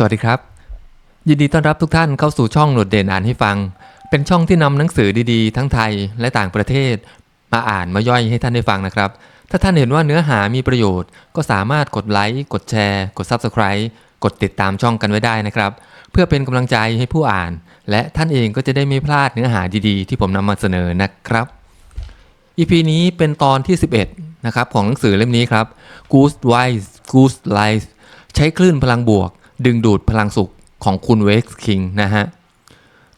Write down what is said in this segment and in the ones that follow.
สวัสดีครับ ยินดีต้อนรับทุกท่านเข้าสู่ช่องโหนดเด่นอ่านให้ฟัง เป็นช่องที่นำหนังสือดีๆ ทั้งไทยและต่างประเทศ มาอ่านมาย่อยให้ท่านได้ฟังนะครับ ถ้าท่านเห็นว่าเนื้อหามีประโยชน์ ก็สามารถกดไลค์กดแชร์ กด Subscribe กดติดตามช่องกันไว้ได้นะครับ เพื่อเป็นกำลังใจให้ผู้อ่าน และท่านเองก็จะได้ไม่พลาดเนื้อหาดีๆ ที่ผมนำมาเสนอนะครับ EP นี้เป็นตอนที่ 11นะครับของหนังสือเล่มนี้ครับ Goose Wise Goose Life ใช้คลื่นพลังบวก ดึงดูดพลังสุขของคุณเวกคิงนะฮะ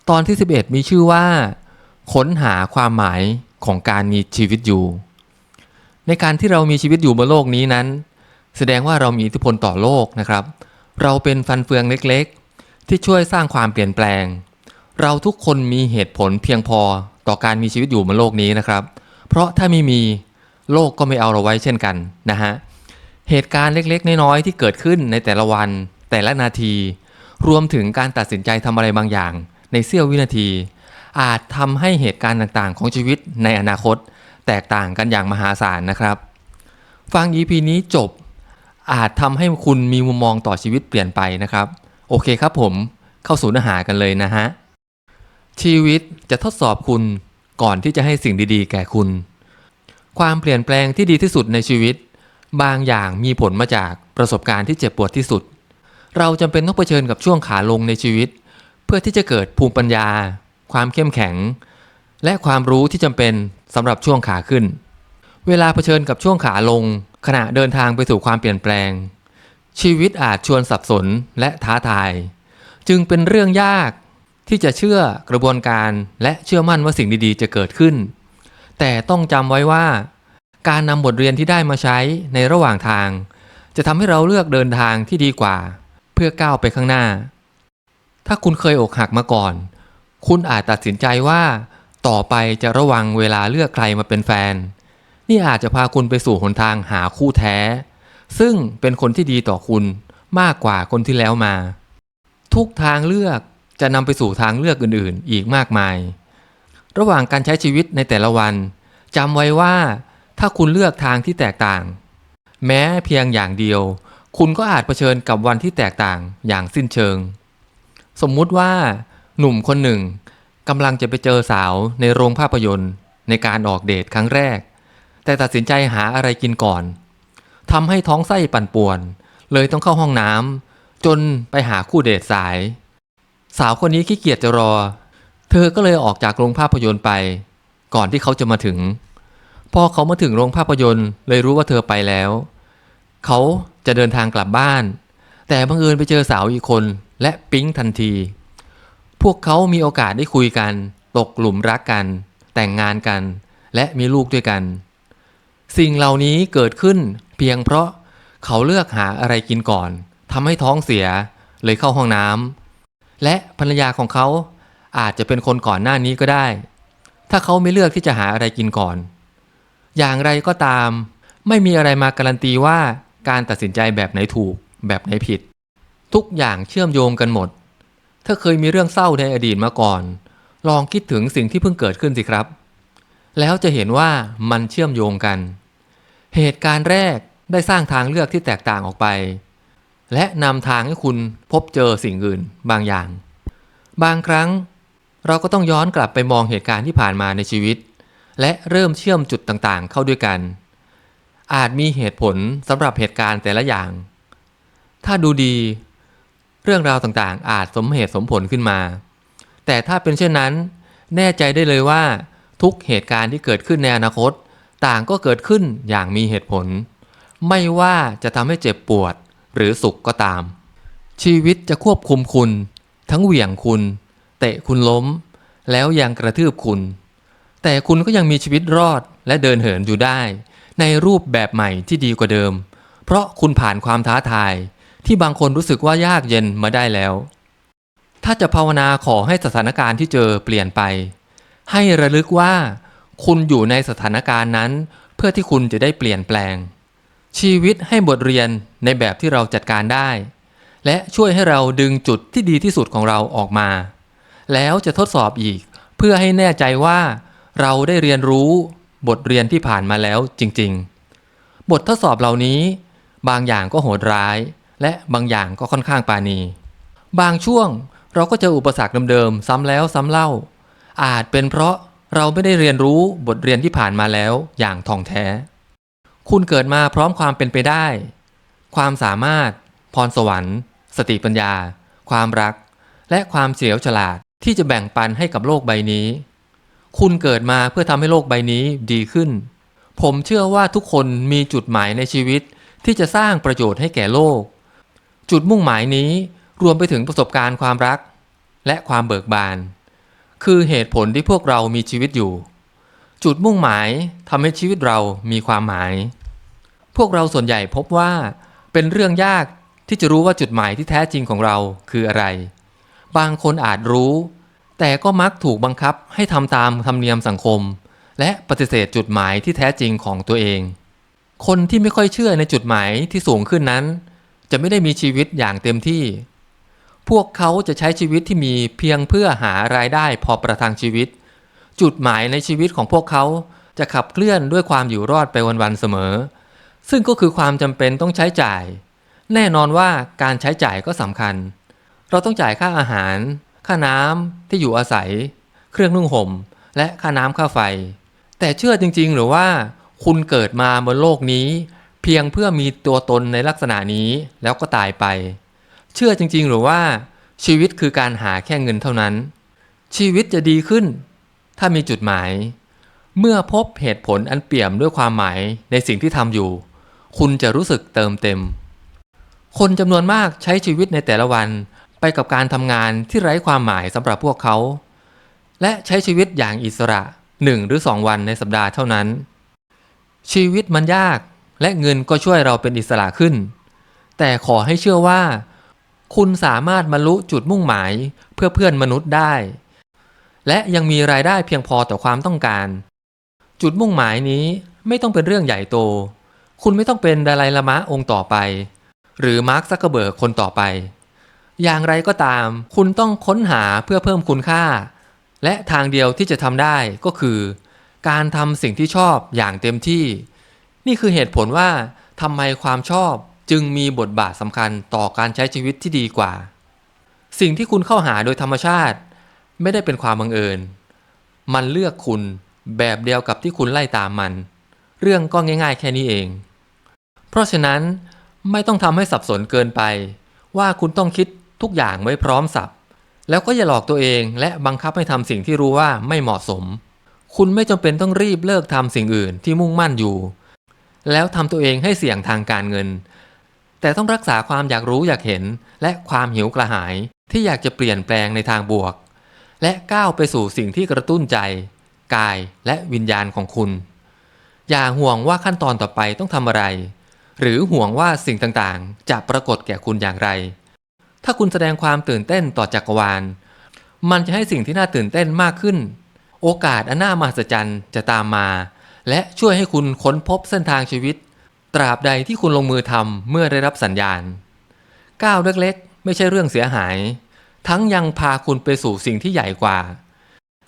ตอนที่ 11 มีชื่อว่า ค้นหาความหมายของการมีชีวิตอยู่ ในการที่เรามีชีวิตอยู่บนโลกนี้นั้น แสดงว่าเรามีอิทธิพลต่อโลกนะครับ เราเป็นฟันเฟืองเล็กๆ ที่ช่วยสร้างความเปลี่ยนแปลง เราทุกคนมีเหตุผลเพียงพอต่อการมีชีวิตอยู่บนโลกนี้นะครับ เพราะถ้าไม่มีโลกก็ไม่เอาเราไว้เช่นกันนะฮะเหตุการณ์เล็กๆ น้อยๆที่เกิดขึ้นในแต่ละวัน แต่ละนาที รวมถึงการตัดสินใจทำอะไรบางอย่าง ในเสี้ยววินาที อาจทำให้เหตุการณ์ต่างๆ ของชีวิตในอนาคต แตกต่างกันอย่างมหาศาลนะครับ ฟัง EP นี้จบ อาจทำให้คุณมีมุมมองต่อชีวิตเปลี่ยนไปนะครับ โอเคครับผมเข้าสู่เนื้อหากันเลยนะฮะ ชีวิตจะทดสอบคุณก่อนที่จะให้สิ่งดีๆ แก่คุณ ความเปลี่ยนแปลงที่ดีที่สุดในชีวิต บางอย่างมีผลมาจากประสบการณ์ที่เจ็บปวดที่สุด เราจำเป็นต้องเผชิญกับช่วงขาลงในชีวิต เพื่อที่จะเกิดภูมิปัญญา ความเข้มแข็ง และความรู้ที่จำเป็นสำหรับช่วงขาขึ้น เวลาเผชิญกับช่วงขาลง ขณะเดินทางไปสู่ความเปลี่ยนแปลง ชีวิตอาจชวนสับสนและท้าทาย จึงเป็นเรื่องยากที่จะเชื่อกระบวนการและเชื่อมั่นว่าสิ่งดีๆ จะเกิดขึ้น แต่ต้องจำไว้ว่า การนำบทเรียนที่ได้มาใช้ในระหว่างทาง จะทำให้เราเลือกเดินทางที่ดีกว่า พื่อก้าวไปข้างหน้า ถ้าคุณเคยอกหักมาก่อน คุณอาจตัดสินใจว่า ต่อไปจะระวังเวลาเลือกใครมาเป็นแฟน นี่อาจจะพาคุณไปสู่หนทางหาคู่แท้ ซึ่งเป็นคนที่ดีต่อคุณมากกว่าคนที่แล้วมา ทุกทางเลือกจะนำไปสู่ทางเลือกอื่นๆ อีกมากมาย ระหว่างการใช้ชีวิตในแต่ละวันจำไว้ว่า ถ้าคุณเลือกทางที่แตกต่าง แม้เพียงอย่างเดียว คุณก็อาจเผชิญกับวันที่แตกต่างอย่างสิ้นเชิง สมมุติว่าหนุ่มคนหนึ่งกำลังจะไปเจอสาวในโรงภาพยนตร์ ในการออกเดทครั้งแรก แต่ตัดสินใจหาอะไรกินก่อนทำให้ท้องไส้ปั่นป่วน เลยต้องเข้าห้องน้ำจนไปหาคู่เดทสาย สาวคนนี้ขี้เกียจจะรอ เธอก็เลยออกจากโรงภาพยนตร์ไป ก่อนที่เขาจะมาถึง พอเขามาถึงโรงภาพยนตร์เลยรู้ว่าเธอไปแล้ว เขาจะเดินทางกลับบ้าน แต่บังเอิญไปเจอสาวอีกคนและปิ๊งทันที พวกเขามีโอกาสได้คุยกัน ตกหลุมรักกัน แต่งงานกัน และมีลูกด้วยกัน สิ่งเหล่านี้เกิดขึ้นเพียงเพราะเขาเลือกหาอะไรกินก่อนทำให้ท้องเสียเลยเข้าห้องน้ำและภรรยาของเขาอาจจะเป็นคนก่อนหน้านี้ก็ได้ ถ้าเขาไม่เลือกที่จะหาอะไรกินก่อน อย่างไรก็ตาม ไม่มีอะไรมาการันตีว่า การตัดสินใจแบบไหนถูก แบบไหนผิด ทุกอย่างเชื่อมโยงกันหมด ถ้าเคยมีเรื่องเศร้าในอดีตมาก่อน ลองคิดถึงสิ่งที่เพิ่งเกิดขึ้นสิครับ แล้วจะเห็นว่ามันเชื่อมโยงกัน เหตุการณ์แรกได้สร้างทางเลือกที่แตกต่างออกไป และนำทางให้คุณพบเจอสิ่งอื่นบางอย่าง บางครั้ง เราก็ต้องย้อนกลับไปมองเหตุการณ์ที่ผ่านมาในชีวิต และเริ่มเชื่อมจุดต่างๆ เข้าด้วยกัน อาจมีเหตุผลสำหรับเหตุการณ์แต่ละอย่าง ถ้าดูดี เรื่องราวต่างๆ อาจสมเหตุสมผลขึ้นมา แต่ถ้าเป็นเช่นนั้น แน่ใจได้เลยว่าทุกเหตุการณ์ที่เกิดขึ้นในอนาคต ต่างก็เกิดขึ้นอย่างมีเหตุผล ไม่ว่าจะทำให้เจ็บปวดหรือสุขก็ตาม ชีวิตจะควบคุมคุณ ทั้งเหวี่ยงคุณ เตะคุณล้ม แล้วยังกระทืบคุณ แต่คุณก็ยังมีชีวิตรอดและเดินเหินอยู่ได้ ในรูปแบบใหม่ที่ดีกว่าเดิม เพราะคุณผ่านความท้าทาย ที่บางคนรู้สึกว่ายากเย็นมาได้แล้ว ถ้าจะภาวนาขอให้สถานการณ์ที่เจอเปลี่ยนไป ให้ระลึกว่า คุณอยู่ในสถานการณ์นั้น เพื่อที่คุณจะได้เปลี่ยนแปลง ชีวิตให้บทเรียนในแบบที่เราจัดการได้ และช่วยให้เราดึงจุดที่ดีที่สุดของเราออกมา แล้วจะทดสอบอีก เพื่อให้แน่ใจว่า เราได้เรียนรู้ บทเรียนที่ผ่านมาแล้วจริง ๆ บททดสอบเหล่านี้ บางอย่างก็โหดร้าย และบางอย่างก็ค่อนข้างปาณี บางช่วงเราก็เจออุปสรรคเดิมๆซ้ำแล้วซ้ำเล่า อาจเป็นเพราะเราไม่ได้เรียนรู้บทเรียนที่ผ่านมาแล้วอย่างท่องแท้ คุณเกิดมาพร้อมความเป็นไปได้ ความสามารถ พรสวรรค์ สติปัญญา ความรัก และความเฉลียวฉลาดที่จะแบ่งปันให้กับโลกใบนี้ คุณเกิดมาเพื่อทำให้โลกใบนี้ดีขึ้น ผมเชื่อว่าทุกคนมีจุดหมายในชีวิตที่จะสร้างประโยชน์ให้แก่โลก จุดมุ่งหมายนี้รวมไปถึงประสบการณ์ความรัก และความเบิกบาน คือเหตุผลที่พวกเรามีชีวิตอยู่ จุดมุ่งหมายทำให้ชีวิตเรามีความหมาย พวกเราส่วนใหญ่พบว่า เป็นเรื่องยากที่จะรู้ว่าจุดหมายที่แท้จริงของเราคืออะไร บางคนอาจรู้ แต่ก็มักถูกบังคับให้ทำตามธรรมเนียมสังคม และปฏิเสธจุดหมายที่แท้จริงของตัวเอง คนที่ไม่ค่อยเชื่อในจุดหมายที่สูงขึ้นนั้น จะไม่ได้มีชีวิตอย่างเต็มที่ พวกเขาจะใช้ชีวิตที่มีเพียงเพื่อหารายได้พอประทังชีวิต จุดหมายในชีวิตของพวกเขาจะขับเคลื่อนด้วยความอยู่รอดไปวันๆเสมอ ซึ่งก็คือความจำเป็นต้องใช้จ่าย แน่นอนว่าการใช้จ่ายก็สำคัญ เราต้องจ่ายค่าอาหาร ค่าน้ำที่อยู่อาศัย เครื่องนุ่งห่ม และค่าน้ำค่าไฟ แต่เชื่อจริง ๆ หรือว่าคุณเกิดมาบนโลกนี้ เพียงเพื่อมีตัวตนในลักษณะนี้แล้วก็ตายไป เชื่อจริง ๆ หรือว่าชีวิตคือการหาแค่เงินเท่านั้น ชีวิตจะดีขึ้น ถ้ามีจุดหมาย เมื่อพบเหตุผลอันเปี่ยมด้วยความหมายในสิ่งที่ทำอยู่ คุณจะรู้สึกเติมเต็ม คนจำนวนมากใช้ชีวิตในแต่ละวัน ไปกับการทำงานที่ไร้ความหมายสำหรับพวกเขา และใช้ชีวิตอย่างอิสระหนึ่งหรือสองวันในสัปดาห์เท่านั้น ชีวิตมันยากและเงินก็ช่วยเราเป็นอิสระขึ้น แต่ขอให้เชื่อว่า คุณสามารถบรรลุจุดมุ่งหมายเพื่อเพื่อนมนุษย์ได้ และยังมีรายได้เพียงพอต่อความต้องการ จุดมุ่งหมายนี้ไม่ต้องเป็นเรื่องใหญ่โต คุณไม่ต้องเป็นดาไลลามะองค์ต่อไป หรือมาร์คซักเกอร์เบิร์กคนต่อไป อย่างไรก็ตาม คุณต้องค้นหาเพื่อเพิ่มคุณค่า และทางเดียวที่จะทำได้ก็คือ การทำสิ่งที่ชอบอย่างเต็มที่ นี่คือเหตุผลว่าทำไมความชอบจึงมีบทบาทสำคัญต่อการใช้ชีวิตที่ดีกว่า สิ่งที่คุณเข้าหาโดยธรรมชาติ ไม่ได้เป็นความบังเอิญ มันเลือกคุณแบบเดียวกับที่คุณไล่ตามมัน เรื่องก็ง่าย ๆ แค่นี้เอง เพราะฉะนั้นไม่ต้องทำให้สับสนเกินไป ว่าคุณต้องคิด ทุกอย่างไว้พร้อมสับ แล้วก็อย่าหลอกตัวเองและบังคับให้ทำสิ่งที่รู้ว่าไม่เหมาะสม คุณไม่จำเป็นต้องรีบเลิกทำสิ่งอื่นที่มุ่งมั่นอยู่ แล้วทำตัวเองให้เสี่ยงทางการเงิน แต่ต้องรักษาความอยากรู้อยากเห็น และความหิวกระหาย ที่อยากจะเปลี่ยนแปลงในทางบวก และก้าวไปสู่สิ่งที่กระตุ้นใจ กายและวิญญาณของคุณ อย่าห่วงว่าขั้นตอนต่อไปต้องทำอะไร หรือห่วงว่าสิ่งต่างๆ จะปรากฏแก่คุณอย่างไร ถ้าคุณแสดงความตื่นเต้นต่อจักรวาล มันจะให้สิ่งที่น่าตื่นเต้นมากขึ้น โอกาสอันน่ามหัศจรรย์จะตามมา และช่วยให้คุณค้นพบเส้นทางชีวิต ตราบใดที่คุณลงมือทำเมื่อได้รับสัญญาณ ก้าวเล็กๆ ไม่ใช่เรื่องเสียหาย ทั้งยังพาคุณไปสู่สิ่งที่ใหญ่กว่า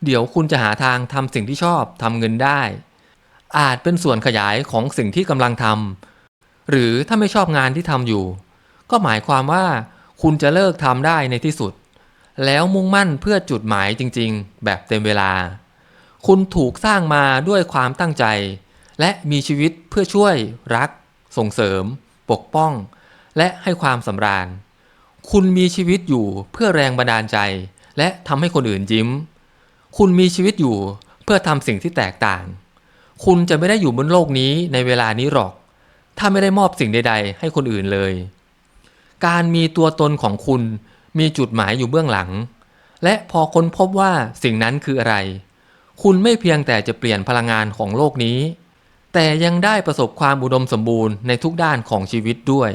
เดี๋ยวคุณจะหาทางทำสิ่งที่ชอบทำเงินได้ อาจเป็นส่วนขยายของสิ่งที่กำลังทำหรือถ้าไม่ชอบงานที่ทำอยู่ ก็หมายความว่า คุณจะเลิกทำได้ในที่สุด แล้วมุ่งมั่นเพื่อจุดหมายจริงๆ แบบเต็มเวลา คุณถูกสร้างมาด้วยความตั้งใจ และมีชีวิตเพื่อช่วยรัก ส่งเสริม ปกป้อง และให้ความสำราญ คุณมีชีวิตอยู่เพื่อแรงบันดาลใจ และทำให้คนอื่นยิ้ม คุณมีชีวิตอยู่เพื่อทำสิ่งที่แตกต่าง คุณจะไม่ได้อยู่บนโลกนี้ในเวลานี้หรอก ถ้าไม่ได้มอบสิ่งใด ๆ ให้คนอื่นเลย การมีตัวตนของคุณมีจุดหมายอยู่เบื้องหลัง และพอค้นพบว่าสิ่งนั้นคืออะไร คุณไม่เพียงแต่จะเปลี่ยนพลังงานของโลกนี้ แต่ยังได้ประสบความอุดมสมบูรณ์ในทุกด้านของชีวิตด้วย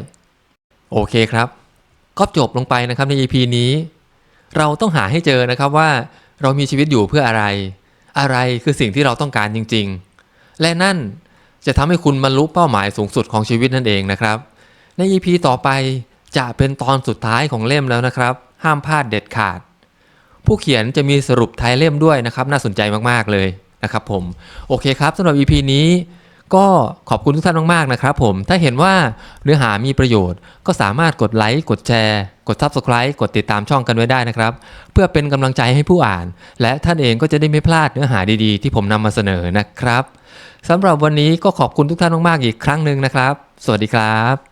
โอเคครับก็จบลงไปนะครับใน EP นี้ เราต้องหาให้เจอนะครับว่า เรามีชีวิตอยู่เพื่ออะไร อะไรคือสิ่งที่เราต้องการจริง ๆ และนั่นจะทำให้คุณบรรลุเป้าหมายสูงสุดของชีวิตนั่นเองนะครับ ใน EP ต่อไป จะเป็นตอนสุดท้ายของเล่มแล้วนะครับ ห้ามพลาดเด็ดขาด ผู้เขียนจะมีสรุปท้ายเล่มด้วยนะครับ น่าสนใจมากๆเลยนะครับผม โอเคครับสำหรับ EP นี้ก็ขอบคุณทุกท่านมากๆนะครับผม ถ้าเห็นว่าเนื้อหามีประโยชน์ ก็สามารถกดไลค์ กดแชร์ กด Subscribe กดติดตามช่องกันไว้ได้นะครับ เพื่อเป็นกำลังใจให้ผู้อ่าน และท่านเองก็จะได้ไม่พลาดเนื้อหาดีๆ ที่ผมนำมาเสนอนะครับสำหรับวันนี้ก็ขอบคุณทุกท่านมากๆอีกครั้งหนึ่งนะครับ สวัสดีครับ